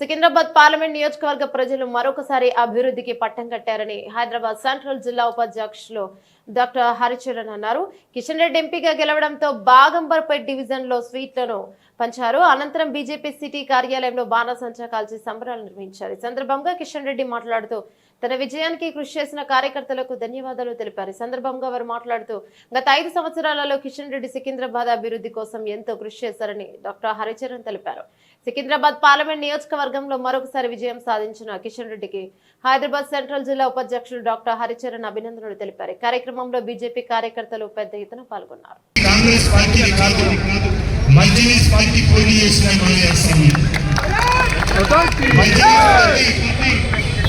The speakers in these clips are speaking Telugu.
సికింద్రాబాద్ పార్లమెంట్ నియోజకవర్గ ప్రజలు మరొకసారి అభివృద్ధికి పట్టం కట్టారని హైదరాబాద్ సెంట్రల్ జిల్లా ఉపాధ్యక్షులు డాక్టర్ హరిచరణ్ అన్నారు. కిషన్ రెడ్డి ఎంపీగా గెలవడంతో బాగంబర్పేట్ డివిజన్లో స్వీట్లను పంచారు. అనంతరం బీజేపీ సిటీ కార్యాలయంలో బాణసంచా కాల్చి సంబరాలు నిర్వహించారు. ఈ సందర్భంగా కిషన్ రెడ్డి మాట్లాడుతూ తన విజయానికి కృషి చేసిన కార్యకర్తలకు ధన్యవాదాలు తెలిపారు. ఈ సందర్భంగా వారు మాట్లాడుతూ గత ఐదు సంవత్సరాలలో కిషన్ రెడ్డి సికింద్రాబాద్ అభివృద్ధి కోసం ఎంతో కృషి చేశారని డాక్టర్ హరిచరణ్ తెలిపారు. సికింద్రాబాద్ పార్లమెంట్ నియోజకవర్గంలో మరొకసారి విజయం సాధించిన కిషన్ రెడ్డికి హైదరాబాద్ సెంట్రల్ జిల్లా ఉపాధ్యక్షులు డాక్టర్ హరిచరణ్ అభినందనలు తెలిపారు. కార్యక్రమంలో బీజేపీ కార్యకర్తలు పెద్ద ఎత్తున పాల్గొన్నారు. Congress party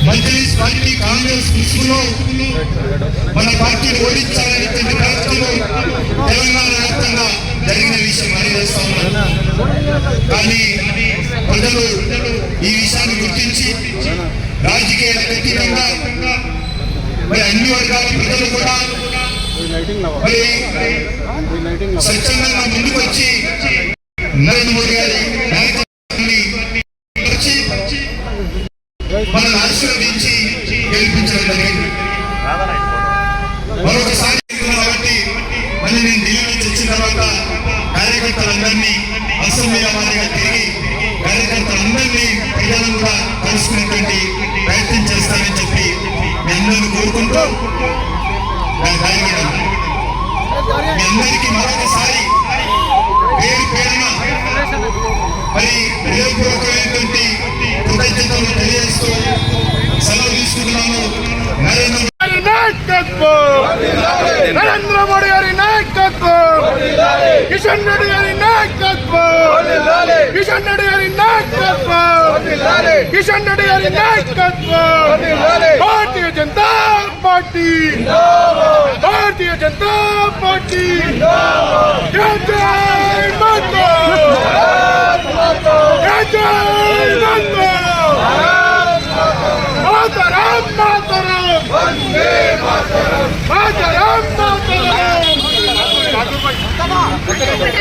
Majlis party Congress ముసుగులో మన పార్టీ ఓడించాలని కొన్ని తెలంగాణ వ్యాప్తంగా జరిగిన విషయం మనం ఉన్నాం కానీ ప్రజలు ఈ విషయాన్ని గుర్తించి రాజకీయ అతీతంగా మరి అన్ని వర్గాల ప్రజలు కూడా మరి స్వచ్ఛందంగా ముందుకు వచ్చి నరేంద్ర నరేంద్ర మోడీ గారి నాయకత్వం కిషన్ రెడ్డి గారి నాయకత్వం కిషన్ రెడ్డి గారి నాయకత్వం కిషన్ రెడ్డి గారి నాయకత్వం భారతీయ జనతా పార్టీ భారతీయ జనతా పార్టీ జై జై మాతా జై జై మాతా మాతరం మాతరం మాతరం మాతరం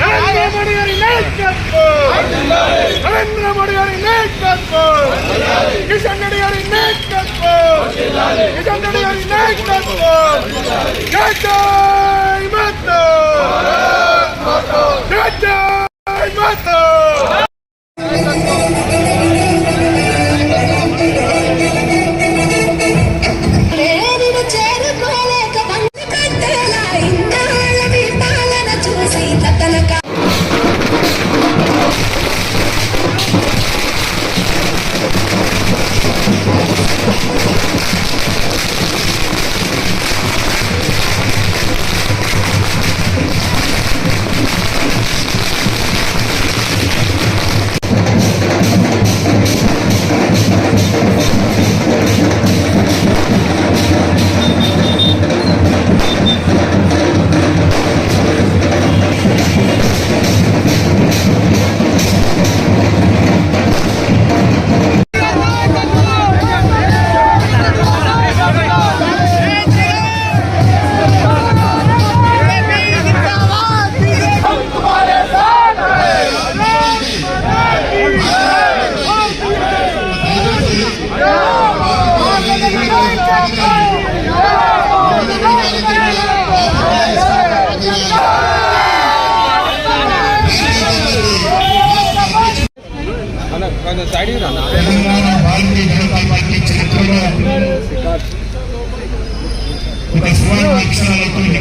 నరేంద్ర మోడీ గారి నాయకత్వం. నరేంద్ర మోడీ గారి నాయకత్వం. కిషన్ రెడ్డి గారి నాయకత్వం. కిషన్ రెడ్డి గారి నాయకత్వం జై జై మాతా. జై జై మాతా. ఒక సువర్ణ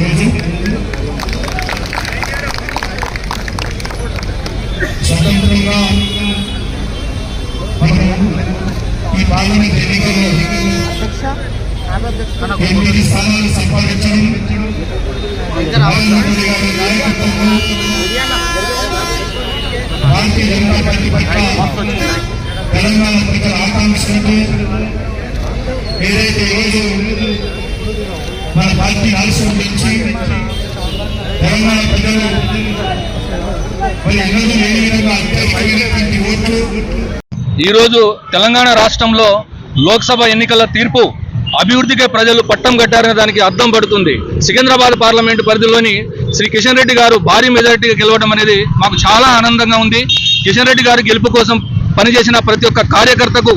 రోజు స్వతంత్రంగా మనము ఈ పార్లమెంట్ ఎన్నికల్లో ఎనిమిది స్థానాలు సంపాదించడం నాయకత్వంలో భారతీయ జనతా పార్టీ పట్ల తెలంగాణ ప్రజల ఆకాంక్షలతో ఏదైతే ఈరోజు మన పార్టీ ఆలస్యం నుంచి తెలంగాణ ప్రజలు మరి ఎన్నడూ ఏ విధంగా అత్యధికమైనటువంటి ఓట్లు ఈరోజు తెలంగాణ రాష్ట్రంలో లోక్సభ ఎన్నికల తీర్పు అభివృద్ధికే ప్రజలు పట్టం కట్టారనే దానికి అర్థం పడుతుంది. సికింద్రాబాద్ పార్లమెంటు పరిధిలోని శ్రీ కిషన్ రెడ్డి గారు భారీ మెజారిటీగా గెలవడం అనేది మాకు చాలా ఆనందంగా ఉంది. కిషన్ రెడ్డి గారి గెలుపు కోసం పనిచేసిన ప్రతి ఒక్క కార్యకర్తకు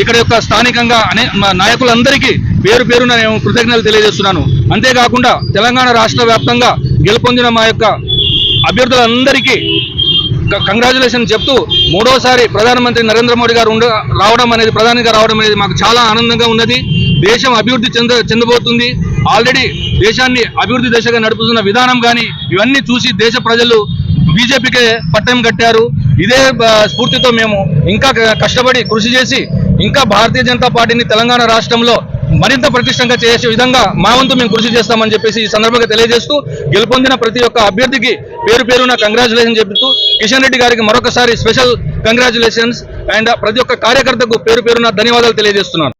ఇక్కడ యొక్క స్థానికంగా అనే నాయకులందరికీ పేరు పేరున నేను కృతజ్ఞతలు తెలియజేస్తున్నాను. అంతేకాకుండా తెలంగాణ రాష్ట్ర వ్యాప్తంగా గెలుపొందిన మా యొక్క అభ్యర్థులందరికీ కంగ్రాచులేషన్ చెప్తూ మూడోసారి ప్రధానమంత్రి నరేంద్ర మోడీ గారు ఉండ రావడం అనేది ప్రధానిగా రావడం అనేది మాకు చాలా ఆనందంగా ఉన్నది. దేశం అభివృద్ధి చెంద చెందబోతుంది. ఆల్రెడీ దేశాన్ని అభివృద్ధి దిశగా నడుపుతున్న విధానం కానీ ఇవన్నీ చూసి దేశ ప్రజలు బీజేపీకే పట్టం కట్టారు. ఇదే స్ఫూర్తితో మేము ఇంకా కష్టపడి కృషి చేసి ఇంకా భారతీయ జనతా పార్టీని తెలంగాణ రాష్ట్రంలో మరింత ప్రతిష్టంగా చేసే విధంగా మా వంతు మేము కృషి చేస్తామని చెప్పేసి ఈ సందర్భంగా తెలియజేస్తూ గెలుపొందిన ప్రతి ఒక్క అభ్యర్థికి పేరు పేరున కంగ్రాచులేషన్ చెబుతూ కిషన్ రెడ్డి గారికి మరొకసారి స్పెషల్ కంగ్రాచులేషన్స్ అండ్ ప్రతి ఒక్క కార్యకర్తకు పేరు పేరున ధన్యవాదాలు తెలియజేస్తున్నాను.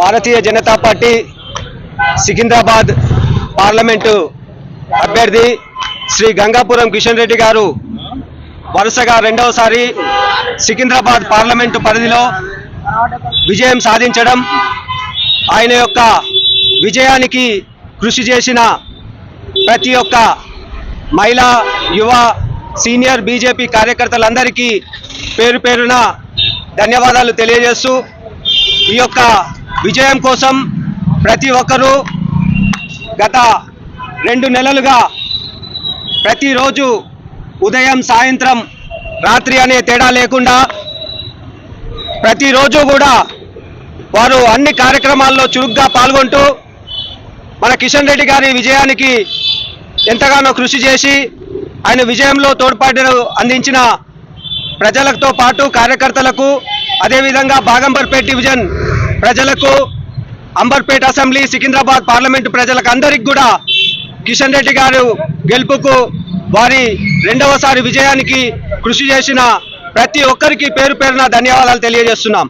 భారతీయ జనతా పార్టీ సికింద్రాబాద్ పార్లమెంటు అభ్యర్థి శ్రీ గంగాపురం కిషన్ రెడ్డి గారు వరుసగా రెండవసారి సికింద్రాబాద్ పార్లమెంటు పరిధిలో విజయం సాధించడం ఆయన యొక్క విజయానికి కృషి చేసిన ప్రతి ఒక్క మహిళా యువ సీనియర్ బీజేపీ కార్యకర్తలందరికీ పేరు పేరున ధన్యవాదాలు తెలియజేస్తూ ఈ యొక్క విజయం కోసం ప్రతి ఒక్కరూ గత రెండు నెలలుగా ప్రతిరోజు ఉదయం సాయంత్రం రాత్రి అనే తేడా లేకుండా ప్రతిరోజు కూడా వారు అన్ని కార్యక్రమాల్లో చురుగ్గా పాల్గొంటూ మన కిషన్ రెడ్డి గారి విజయానికి ఎంతగానో కృషి చేసి ఆయన విజయంలో తోడ్పాటు అందించిన ప్రజలతో పాటు కార్యకర్తలకు అదేవిధంగా బాగంబర్పేట్ డివిజన్ ప్రజలకు అంబర్పేట్ అసెంబ్లీ సికింద్రాబాద్ పార్లమెంటు ప్రజలకు అందరికీ కూడా కిషన్ రెడ్డి గారు గెలుపుకు వారి రెండవసారి విజయానికి కృషి చేసిన ప్రతి ఒక్కరికి పేరు పేరున ధన్యవాదాలు తెలియజేస్తున్నాం.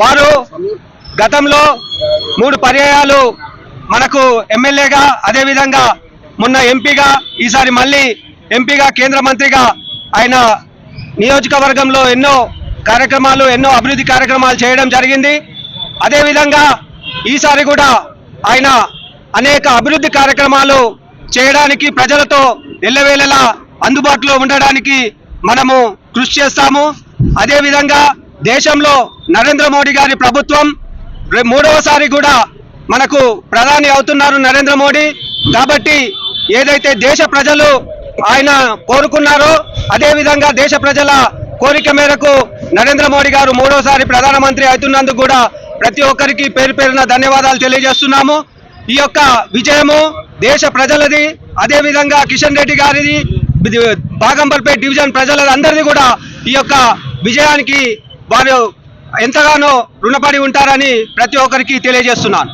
వారు గతంలో మూడు పర్యాయాలు మనకు ఎమ్మెల్యేగా అదేవిధంగా మొన్న ఎంపీగా ఈసారి మళ్ళీ ఎంపీగా కేంద్ర మంత్రిగా ఆయన నియోజకవర్గంలో ఎన్నో కార్యక్రమాలు ఎన్నో అభివృద్ధి కార్యక్రమాలు చేయడం జరిగింది. అదేవిధంగా ఈసారి కూడా ఆయన అనేక అభివృద్ధి కార్యక్రమాలు చేయడానికి ప్రజలతో ఎల్లవేళలా అందుబాటులో ఉండడానికి మనము కృషి చేస్తాము. అదేవిధంగా దేశంలో నరేంద్ర మోడీ గారి ప్రభుత్వం మూడవసారి కూడా మనకు ప్రధాని అవుతున్నారు నరేంద్ర మోడీ. కాబట్టి ఏదైతే దేశ ప్రజలు ఆయన కోరుకున్నారో అదేవిధంగా దేశ ప్రజల కోరిక మేరకు నరేంద్ర మోడీ గారు మూడోసారి ప్రధానమంత్రి అవుతున్నందుకు కూడా ప్రతి ఒక్కరికి పేరు పేరున ధన్యవాదాలు తెలియజేస్తున్నాము. ఈ యొక్క విజయము దేశ ప్రజలది అదే విధంగా కిషన్ రెడ్డి గారిది ఇది డివిజన్ ప్రజలందరిది కూడా ఈ యొక్క విజయానికి వారు ఎంతగానో రుణపడి ఉంటారని ప్రతి ఒక్కరికి తెలియజేస్తున్నాను.